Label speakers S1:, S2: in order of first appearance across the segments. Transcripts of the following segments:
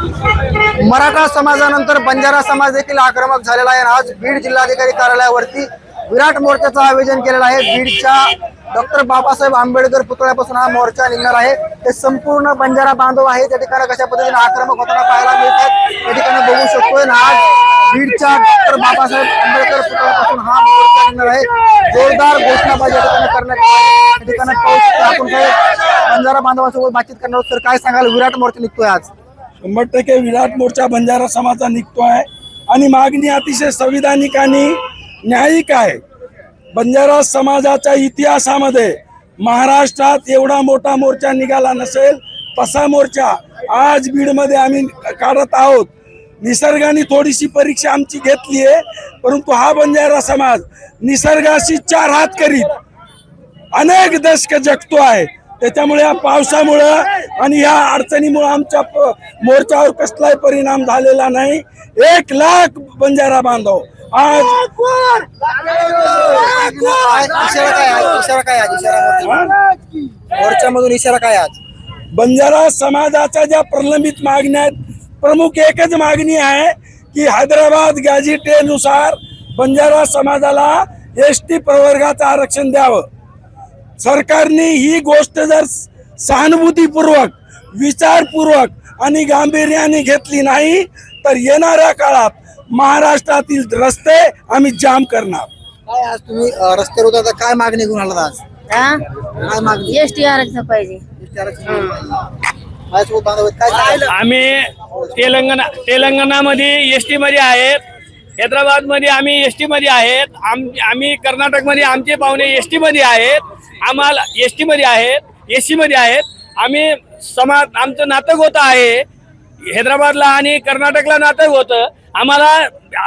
S1: मराठा समाजानंतर बंजारा समाज देखील आक्रमक झालेला आहे आज बीड जिल्हाधिकारी कार्यालयावरती विराट मोर्चाचं आयोजन केलेलं आहे. बीडच्या डॉक्टर बाबासाहेब आंबेडकर पुतळ्यापासून हा मोर्चा निघणार आहे. ते संपूर्ण बंजारा बांधव आहे त्या ठिकाणी कशा पद्धतीने आक्रमक होताना पाहायला मिळतात त्या ठिकाणी बघू शकतोय ना आज बीडच्या डॉक्टर बाबासाहेब आंबेडकर पुतळ्यापासून हा मोर्चा निघणार आहे. जोरदार घोषणाबाजी या ठिकाणी करण्यात त्या ठिकाणी आपण बंजारा बांधवासोबत बातचीत करणार तर काय सांगाल? विराट मोर्चा निघतोय आज.
S2: शंभर टक्के विराट मोर्चा बंजारा समाजा निघतो आहे. आणि मागणी अतिशय संविधानिक आणि न्यायिक आहे. बंजारा समाजाच्या इतिहासामध्ये महाराष्ट्रात एवढा मोठा मोर्चा निघाला नसेल तसा मोर्चा आज बीडमध्ये आम्ही काढत आहोत. निसर्गाने थोडीशी परीक्षा आमची घेतली आहे परंतु हा बंजारा समाज निसर्गाशी चार हात करीत अनेक दशक जगतो आहे. त्याच्यामुळे या पावसामुळं आणि या अडचणीमुळे आमच्या मोर्चावर कसलाही परिणाम झालेला नाही. एक लाख बंजारा बांधव. आज
S1: इशारा काय आज? इशारा काय आज इशारा मोर्चामधून इशारा काय आज?
S2: बंजारा समाजाच्या ज्या प्रलंबित मागण्या आहेत प्रमुख एकच मागणी आहे की हैदराबाद गॅझेटेनुसार बंजारा समाजाला एस टी प्रवर्गाचं आरक्षण द्यावं. सरकारने ही गोष्ट जर सहानुभूतीपूर्वक विचारपूर्वक आणि गांभीर्याने घेतली नाही तर येणाऱ्या काळात महाराष्ट्रातील रस्ते आम्ही जाम करणार.
S1: काय आज तुम्ही रस्त्यावर होता काय मागणी घेऊन आलात आज? काय मागणी?
S3: एस टी आरक्षण पाहिजे.
S1: माझ्यासोबत बांधव आहेत. काय?
S4: आम्ही तेलंगणा तेलंगणामध्ये एस टी मध्ये आहेत. हैदराबादमध्ये आम्ही एस टी मध्ये आहेत. आम आम्ही कर्नाटकमध्ये आमचे पाहुणे एस टी मध्ये आहेत. आम्हाला एस टी मध्ये आहेत एस सी मध्ये आहेत. आम्ही समाज आमचं नातक होतं आहे. हैदराबादला आणि कर्नाटकला नातक होतं. आम्हाला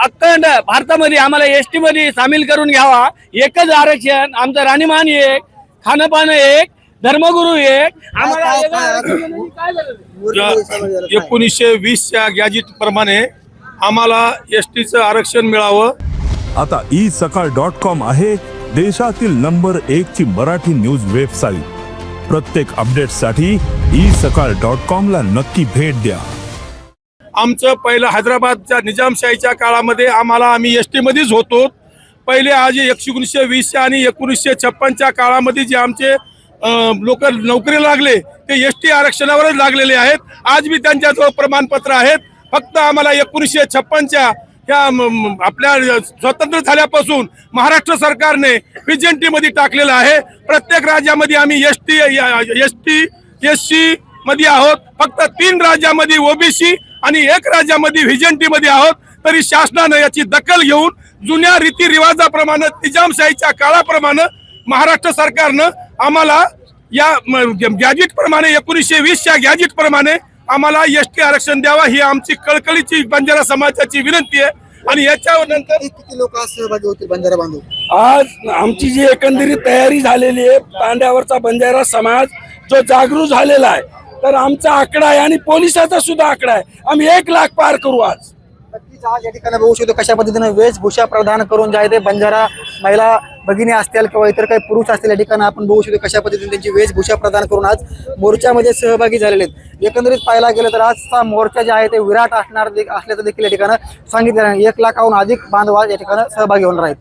S4: अखंड भारतामध्ये आम्हाला एस टी मध्ये सामील करून घ्यावा. एकच आरक्षण आमचं राहणीमान एक खाणं पाणं एक धर्मगुरू एक. आम्हाला.
S1: काय?
S5: एकोणीसशे वीसच्या गॅजेट प्रमाणे आम्हाला एस टीचं आरक्षण मिळावं.
S6: आता ई सकाळ डॉट कॉम आहे. देशातील नंबर एक ची मराठी न्यूज वेबसाईट. प्रत्येक अपडेटसाठी ई सकाळ डॉट कॉम ला नक्की भेट द्या.
S5: आमचं पहिलं हैदराबादच्या निजामशाहीच्या काळामध्ये आम्हाला आम्ही एस मध्येच होतो. पहिले आज एकोणीसशे वीसच्या आणि एकोणीसशे छप्पनच्या काळामध्ये जे आमचे लोक नोकरी लागले ते एस टी आरक्षणावरच लागलेले आहेत. आज बी त्यांच्याजवळ प्रमाणपत्र आहेत. फक्त आम्हाला एकोणीसशे छप्पनच्या या आपल्या स्वतंत्र झाल्यापासून महाराष्ट्र सरकारने व्हिजनमध्ये टाकलेलं आहे. प्रत्येक राज्यामध्ये आम्ही S T S T S C मध्ये आहोत. फक्त तीन राज्यामध्ये ओबीसी आणि एक राज्यामध्ये व्हिजनमध्ये आहोत. तरी शासनानं याची दखल घेऊन जुन्या रीती रिवाजाप्रमाणे निजामशाहीच्या काळाप्रमाणे महाराष्ट्र सरकारनं आम्हाला या गॅजेट प्रमाणे एकोणीसशे वीसच्या गॅजेट प्रमाणे आम्हाला एस टी आरक्षण द्यावा ही आमची कळकळीची बंजारा समाजाची विनंती आहे. आणि याच्या नंतर
S1: किती- लोक आज सहभागी होतील बंजारा बांधव
S2: आज आमची जी एकंदरीत तयारी झालेली आहे तांड्यावरचा बंजारा समाज जो जागृत झालेला आहे तर आमचा आकडा आहे आणि पोलिसाचा सुद्धा आकडा आहे. आम्ही एक लाख पार करू आज.
S1: नक्कीच आज या ठिकाणी बघू शकतो कशा पद्धतीने वेशभूषा प्रदान करून जे आहे ते बंजारा महिला भगिनी असतील किंवा इतर काही पुरुष असतील या ठिकाणी आपण बघू शकतो कशा पद्धतीने त्यांची वेशभूषा प्रदान करून आज मोर्चामध्ये सहभागी झालेले आहेत. एकंदरीत पाहायला गेलं तर आजचा मोर्चा जे आहे ते विराट असणार असल्याचं देखील या ठिकाणी सांगितलं आहे. एक लाखाहून अधिक बांधव या ठिकाणी सहभागी होणार आहेत.